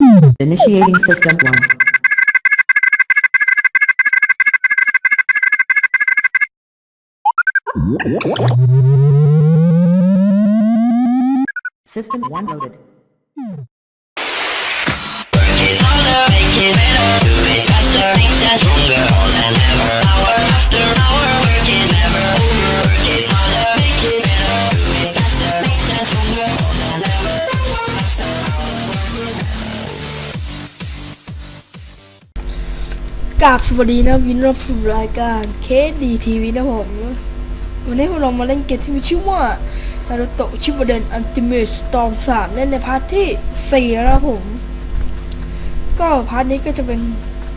Initiating system 1. System 1 loaded. Working it better, faster, us stronger, than ever. ราบสวัสดีนะวินรับสู่รายการเคสดีทีวีนะผมวันนี้พวกเรามาเล่นเกมที่มีชื่อว่านารูโตะชิบ u เดนอันติเมตสตอมสามเล่นในพาร์ทที่สี่แล้วนะผม ก็พาร์ทนี้ก็จะเป็น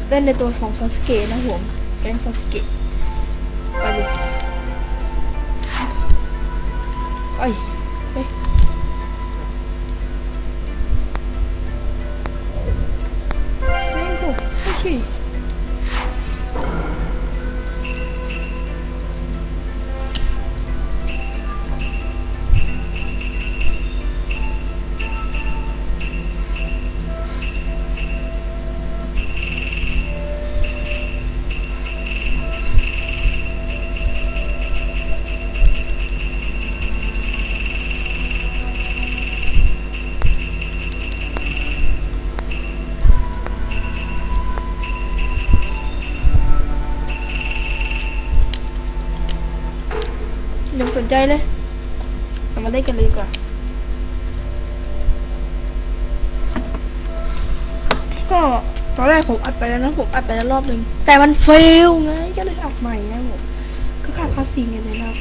เล่นในตัวของซาสเกะนะผมแก๊งซาสเกะไปเลยไปไปเซงโกไม่ใช่ ใจเลยเรามาเล่นกันเลยดีกว่า ก็ตอนแรกผมอัดไปแล้วนะผมอัดไปแล้วรอบหนึ่งแต่มันเฟลไงก็เลยอัดใหม่นะผมก็ขาดภาษีเงินเลยนะ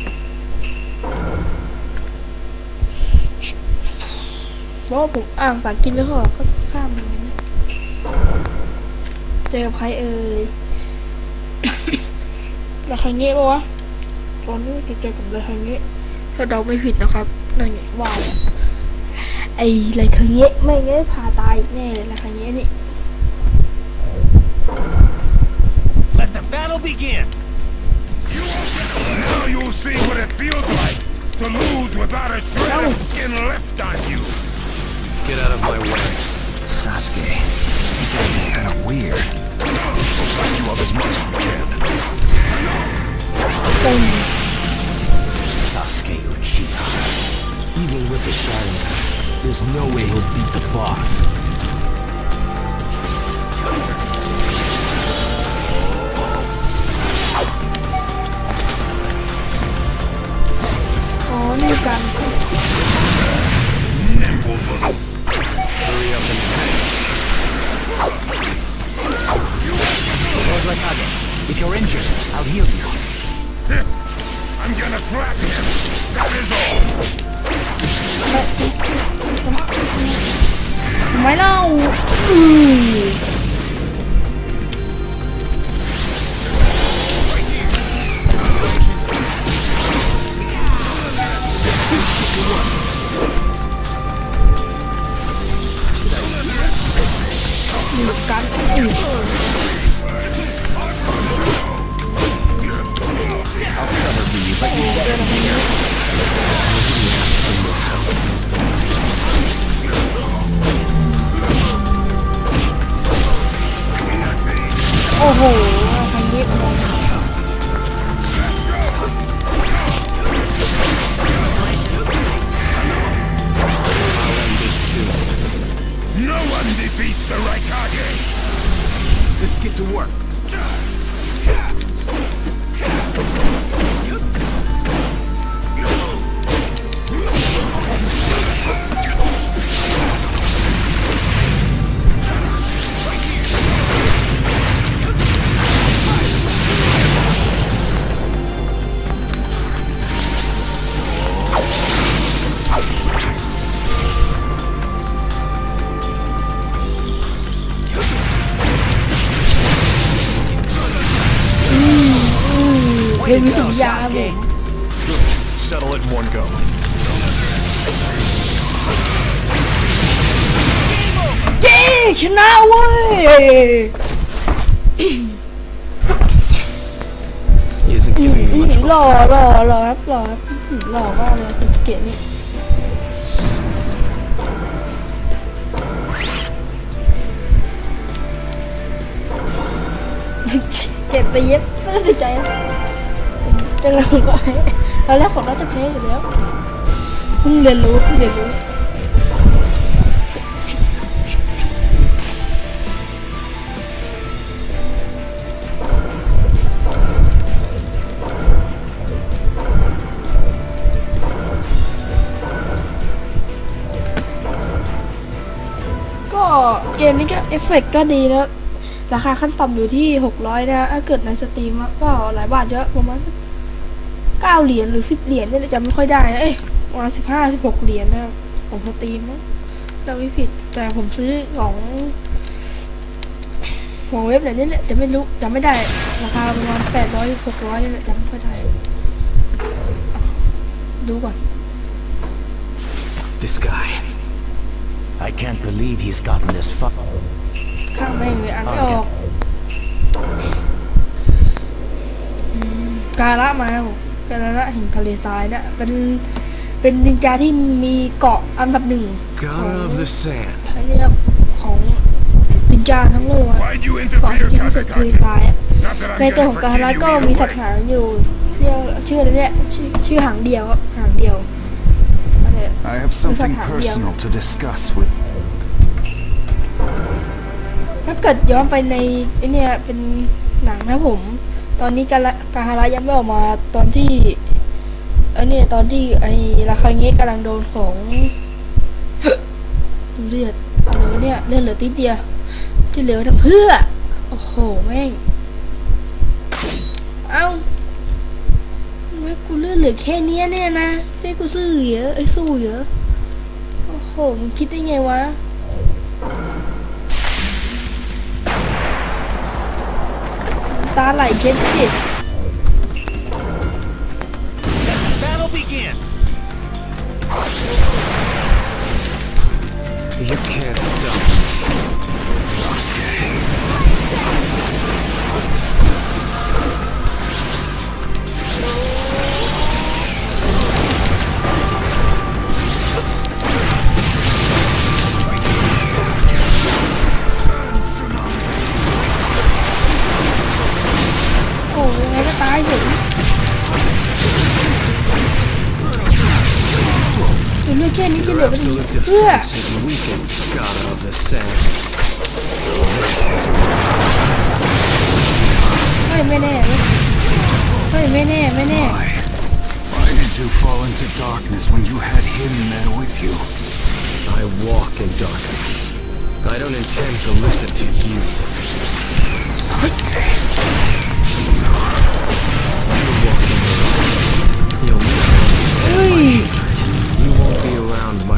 เพราะว่าผมอ่านภาษาอังกฤษไม่พอก็ข้ามไปเลยเจอกับใครเอ่ยแล้วใครเงี้ยปะวะ อนนี้จะเจอกับอะไรครั้งนี้ถ้าเดาไม่ผิดนะครับนั่นไงว่าแล้วไอ้อะไรครั้งนี้ไม่งั้นพาตายอีกแน่เลยอะไรครั้งนี้นี่ Let the battle begin! Now you'll see what it feels like to lose without a shred of skin left on you. Get out of my way. Sasuke, he's acting kind of weird. We'll back you up as much as we can. ตึ There's no way he'll beat the boss. ยาผม Good. Settle it in one go. เย้ชนะเว้ยหล่อหล่อหล่อครับหล่อครับหล่อมากเลยคุณเก๋นี่ เก๋ไปเย็บไม่ได้ใจ จะเราก็แพ้ตอนแรกผมก็จะแพ้อยู่แล้วเพิ่งเรียนรู้เพิ่งเรียนรู้ก็เกมนี้ก็เอฟเฟกต์ก็ดีนะราคาขั้นต่ำอยู่ที่ 600 นะถ้าเกิดในสตรีมก็หลายบาทเยอะประมาณ 9เหรียญหรือ10เหรียญเนี่ยจำไม่ค่อยได้นะเอ้ยประมาณ15 16เหรียญนะของสตรีมนะเราไม่ผิดแต่ผมซื้อของของเว็บไหนนี่แหละจะไม่รู้จำไม่ได้ราคาประมาณ800 600นี่แหละจำไม่ค่อยได้ดูก่อน This guy. I can't believe he's gotten this far. ข้างแม่งเลยอ่านไม่ออกอืมกาละมาครับผม กาละแห่งทะเลทรายเนี่ยเป็นเป็นนินจาที่มีเกาะอันดับหนึ่ง God of the sand. อันนี้ครับของนินจาทั้งโลกอะ Why'd you เกาะ interfere, ที่ที่สุดคือ Kazakage? ทรายอะ Not that I'm ในตัวข gonna องกา forgive ละ you ก็ either มีสัตว์ way. หางอยู่เรียกชื่ออะไรเนี่ยชื่อชื่อหางเดียวครับหางเดียวอะไรอะ I have something Mr. Hang, personal to discuss with ถ้าเกิดย้อนไปในไอเนี่ยเป็นหนังนะผม ตอนนี้กาละกาฮาระยังไม่ออกมาตอนที่อันเนี้ยตอนที่ไอราคาเงะกำลังโดนของเลือดอะไรวะเนี่ยเลือดเหลือติดเดียวจะเหลือทำเพื่อ โอ้โหแม่งเอ้าแม่กูเลือดเหลือแค่เนี้ยเนี่ยนะเจ้กูสู้เยอะไอ้สู้เยอะโอ้โหมึงคิดได้ไงวะ ตาไหลเช็ดดิ Battle begin. You can't stop. Absolute defense is weakened, god of the sands. So this is minute sensibility. เฮ้ยไม่แน่เว้ยเฮ้ยไม่แน่ไม่แน่ Why? Why did you fall into darkness when you had him there with you? I walk in darkness. I don't intend to listen to you. Sasuke. You the light. You'll never understand my hatred.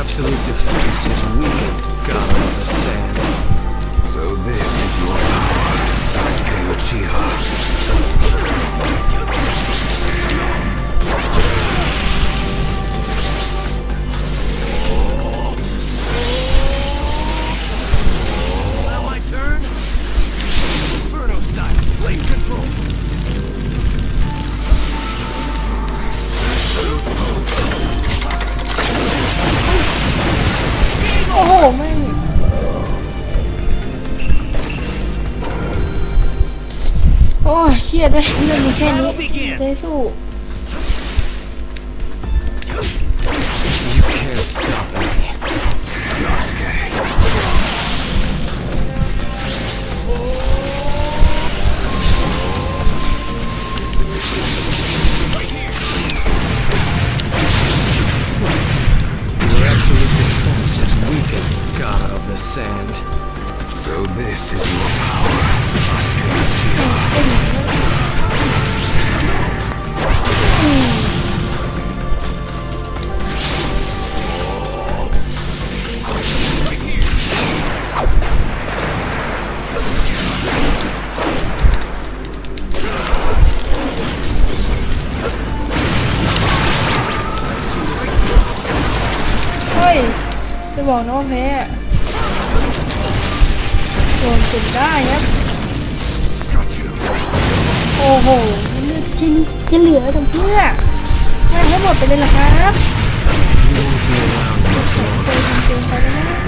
absolute defense is weakened, God of the sand. So this is your power, Sasuke Uchiha. ยเครียดเลยเรื่องมีแค่นี้จะให้สู้ บอกนะว่าแพ้โดนจนได้ครับโอ้โหเลือดแค่นี้จะเหลือทำเพื่อไม่ให้หมดไปเลยเหรอครับ You won't be around much เกินเกินไปแล้ว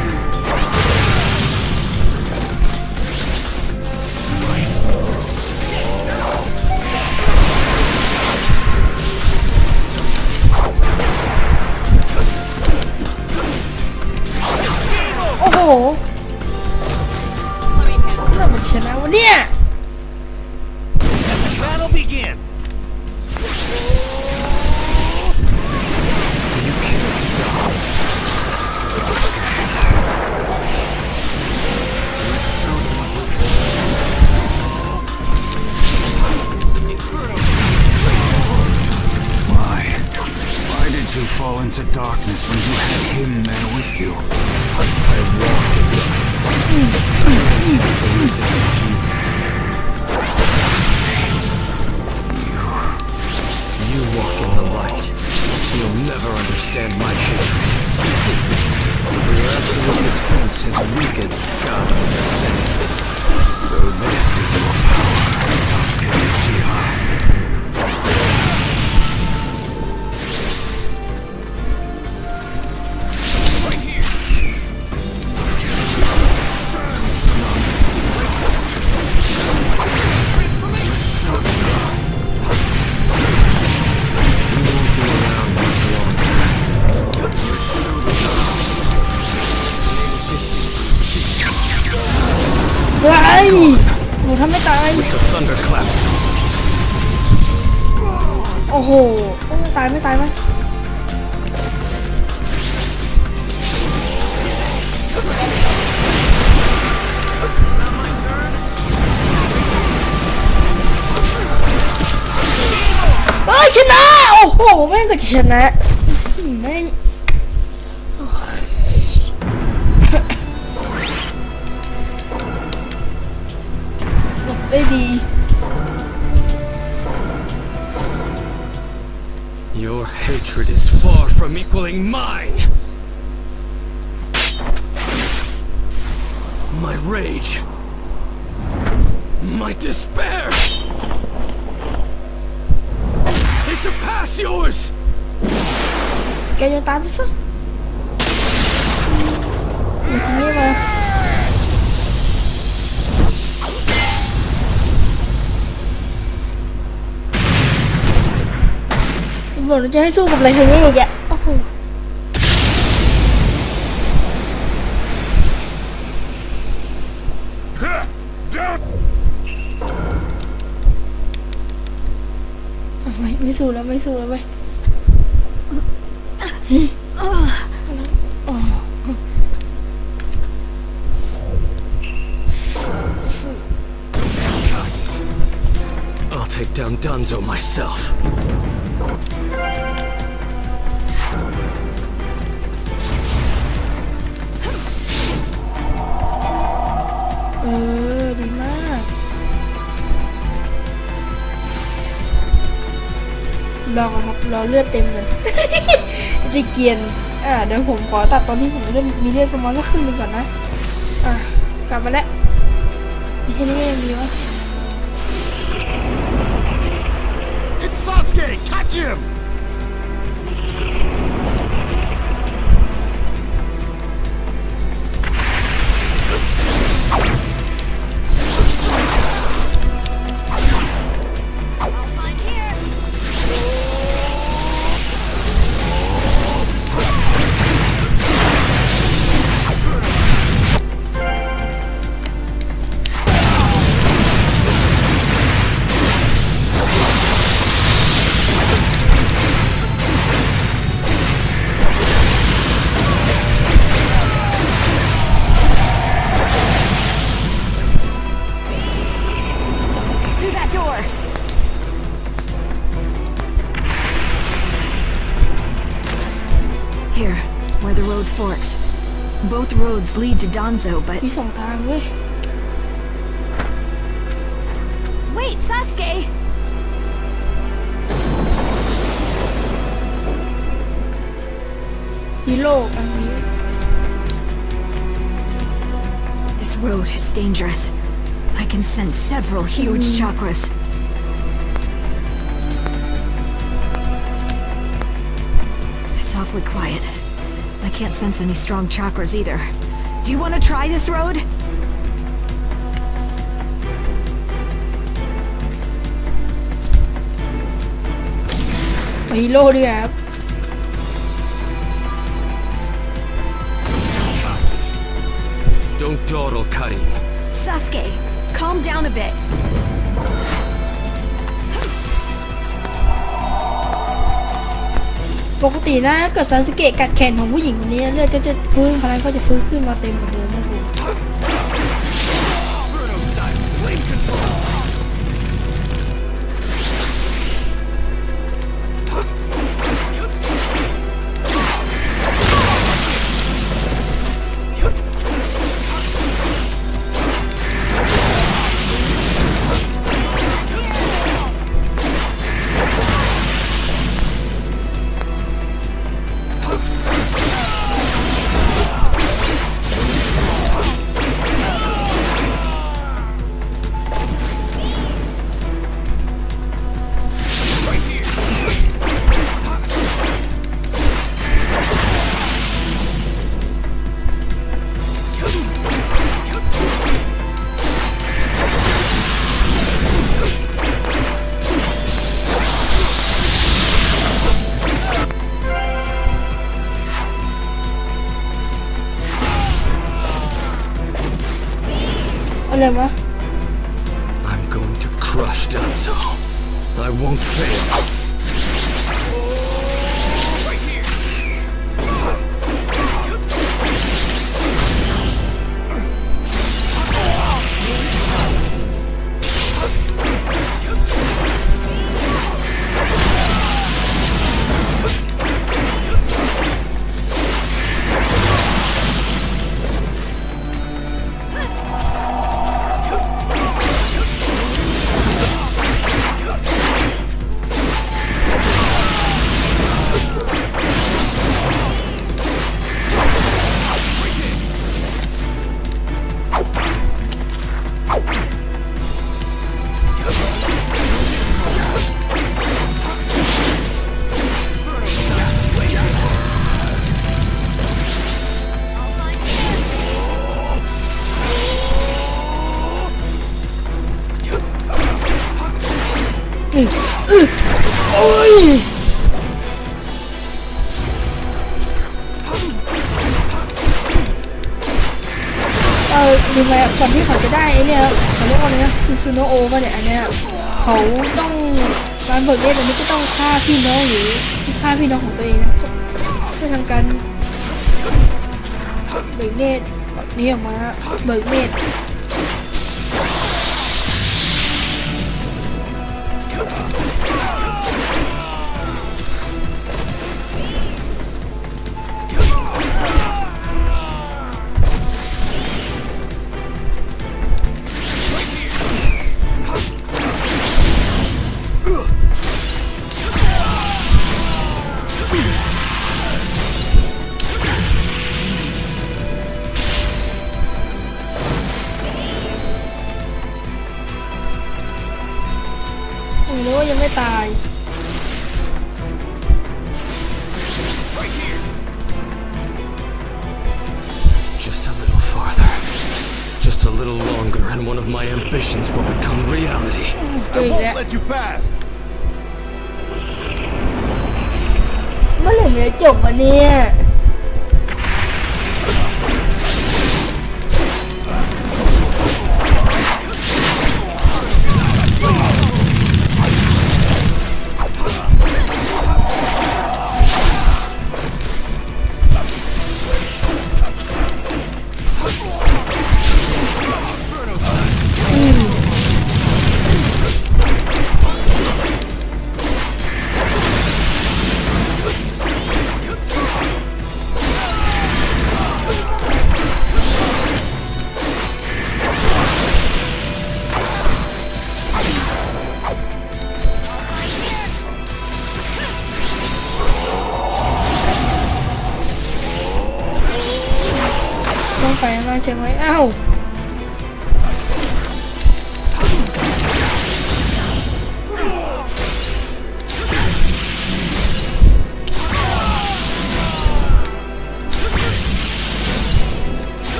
weakened God of the. So this is your power, Sasuke Uchiha. ตายไม่ตายไหมเอ้ยชนะ โอ้โห แม่งก็จะชนะอืมแม่งหลบได้ดี hatred is far from equaling mine! My rage! My despair! They surpass yours! Can you tap this? Let บอกว่าจะให้สู้กับอะไรเธอเนี่ยอีกอะโอ้โหไม่ไม่สู้แล้วไม่สู้แล้วไปอ๋อ I'll take down Dunzo myself. ลองครับรอเลือดเต็มเลยจะเกียนอ่าเดี๋ยวผมขอตัดตอนที่ผมเริ่มมีเลือดประมาณสักครึ่งหนึงก่อนนะอ่ากลับมาแล้วนี่แค่นี้ก็ยังดีวะ It's Sasuke! Catch him! door. Here, where the road forks. Both roads lead to Donzo, but... You saw tired of me. Wait, Sasuke! This road is dangerous. I can sense several huge mm. chakras. It's awfully quiet. I can't sense any strong chakras either. Do you want to try this road? पहिलो हो रही है Don't dawdle, Cuddy. Sasuke, calm down a bit. ปกตินะถ้าเกิดซาสึเกะกัดแขนของผู้หญิงคนนี้เลือดก็จะฟื้นพลังก็จะฟื้นขึ้นมาเต็มเหมือนเดิมนะผม Bruno style, blade control. คือดูไหมก่อนที่เขาจะได้ไอ้เนี่ยเขาเรียกว่าอะไรนะซูซูโนโอป่ะเนี่ยอันเนี้ยเขาต้องการเบิกเนตรอันนี้ก็ต้องฆ่าพี่น้องหรือฆ่าพี่น้องของตัวเองนะเพื่อทำการเบิกเนตรแบบนี้ออกมาเบิกเนตร ไม่ตาย Just a little farther. Just a little longer, and one of my ambitions will become reality. เจออีกแล้ว Let you pass. เมื่อไหร่มันจะจบวะเนี่ย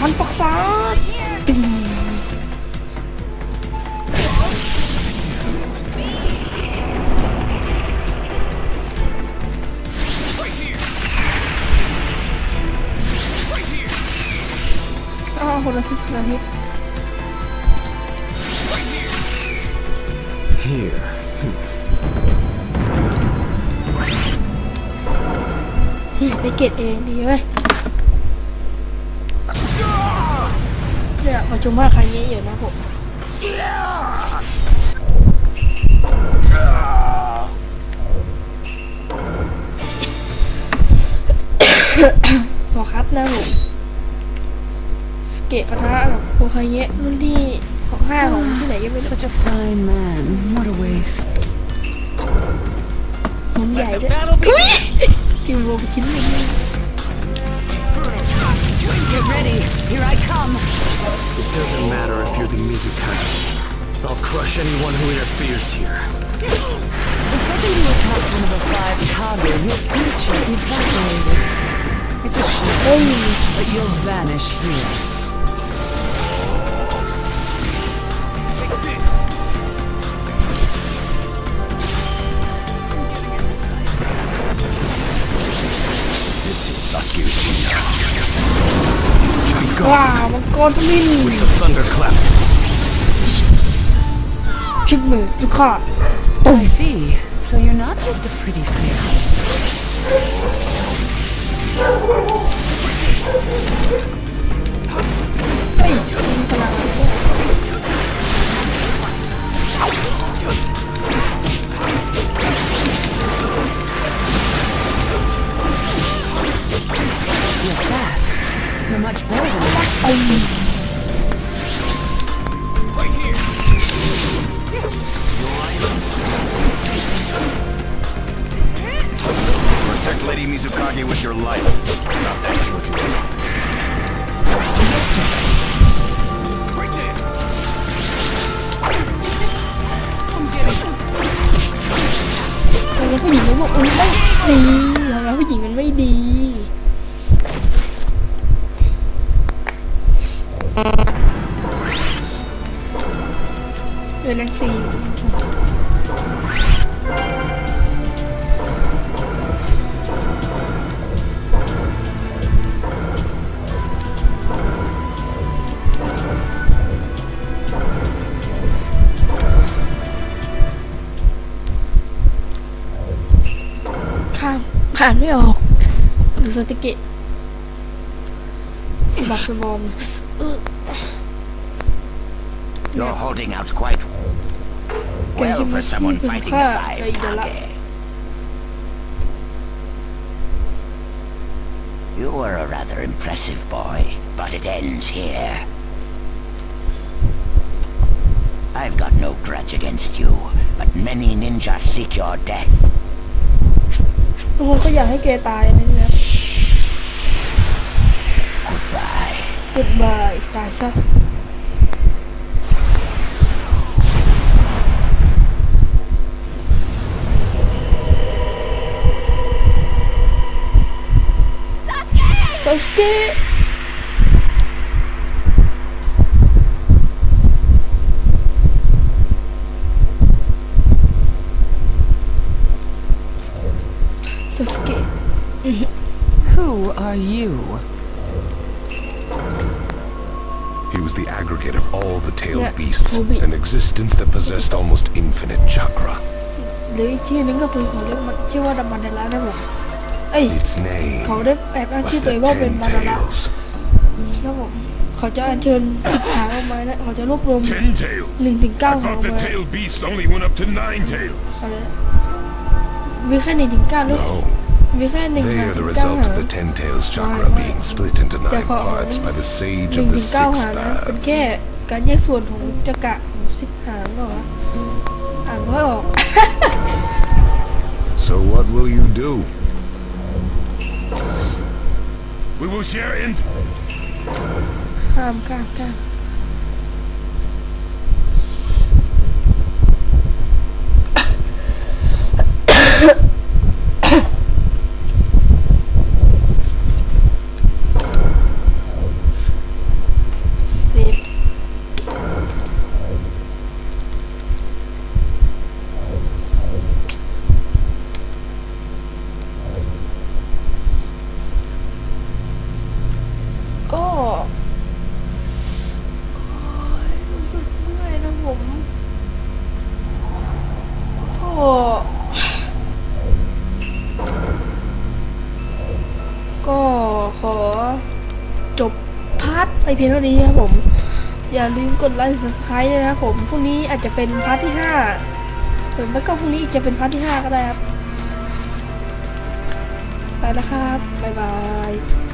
มันปักษาตึ้งอ้าวคนละทิศคนละทิศ Here. ได้เกรดเองดีเว้ยเนี่ยประชุมว่าใครเยอะอยู่นะผมหัวคัดนะผมสเกตปะทะกับโคคาเงะรุ่นที่ของห้าของที่ไหนก็ไม่รู้ Such a fine man. What a waste. ผมใหญ่ด้วย Steven will be kidding me. Get ready, here I come. It doesn't matter if you're the Mizukai. I'll crush anyone who interferes here. The second you attack one of the five Kage, your future is evaporated. It's a shame, but you'll vanish here. Godwin with a thunderclap. Jigme, you can't. Oh, I see. So you're not just a pretty face. You're fast. You're much better than I. Right here. Protect Lady Mizukage with your life. Not you. Right there. It. เออนางซีข้ามผ่านไม่ออก ดูสติเกะสะบักสะบอมเออ You're holding out quite well for someone fighting the five Kage. You were a rather impressive boy, but it ends here. I've got no grudge against you, but many ninjas seek your death. ทุกคนก็อยากให้แกตายนะเนี่ย Goodbye. Goodbye ตายซะ そしてそして Who are you? He was the aggregate of all the tailed yeah, beasts, Toby. an existence that possessed almost infinite chakra. หรืออีกชื่อนึงก็คือเขาเรียกมันชื่อว่าดัมมันเดลานะผมเอ้ย Its name เขาได้แอบอ้างชื่อ was ตัวเอ the งว่าเป็น Ten มันเดลา Tails. ครับผมเขาจะอัญเชิญสิบหางออกมานะเขาจะรวบรวม Ten tails? หนึ่งถึงเก้า I หางอ thought อก the มา tailed beasts only went up to nine tails. เอาเลยมีแค่หนึ่งถึงเก้าหรือ No, มีแค่หนึ่ง they หาง are ถึ the งเก้า result หาง of the Ten Tails chakra Right. being split into nine Therefore, parts by the ห sage นึ่ง of the ถึงเก้า six หางนะเป็น paths. แค่การแยกส่วนของจักระของสิบหางเหรอวะอ่านไม่ออก So what will you do? We will share intel. Um, God, God. เพียงเท่านี้ครับผม อย่าลืมกดไลค์ subscribe ด้วยนะครับผมพรุ่งนี้อาจจะเป็นพาร์ทที่ห้าหรือไม่ก็พรุ่งนี้จะเป็นพาร์ทที่ห้าก็ได้ครับ ไปแล้วครับ บ๊ายบาย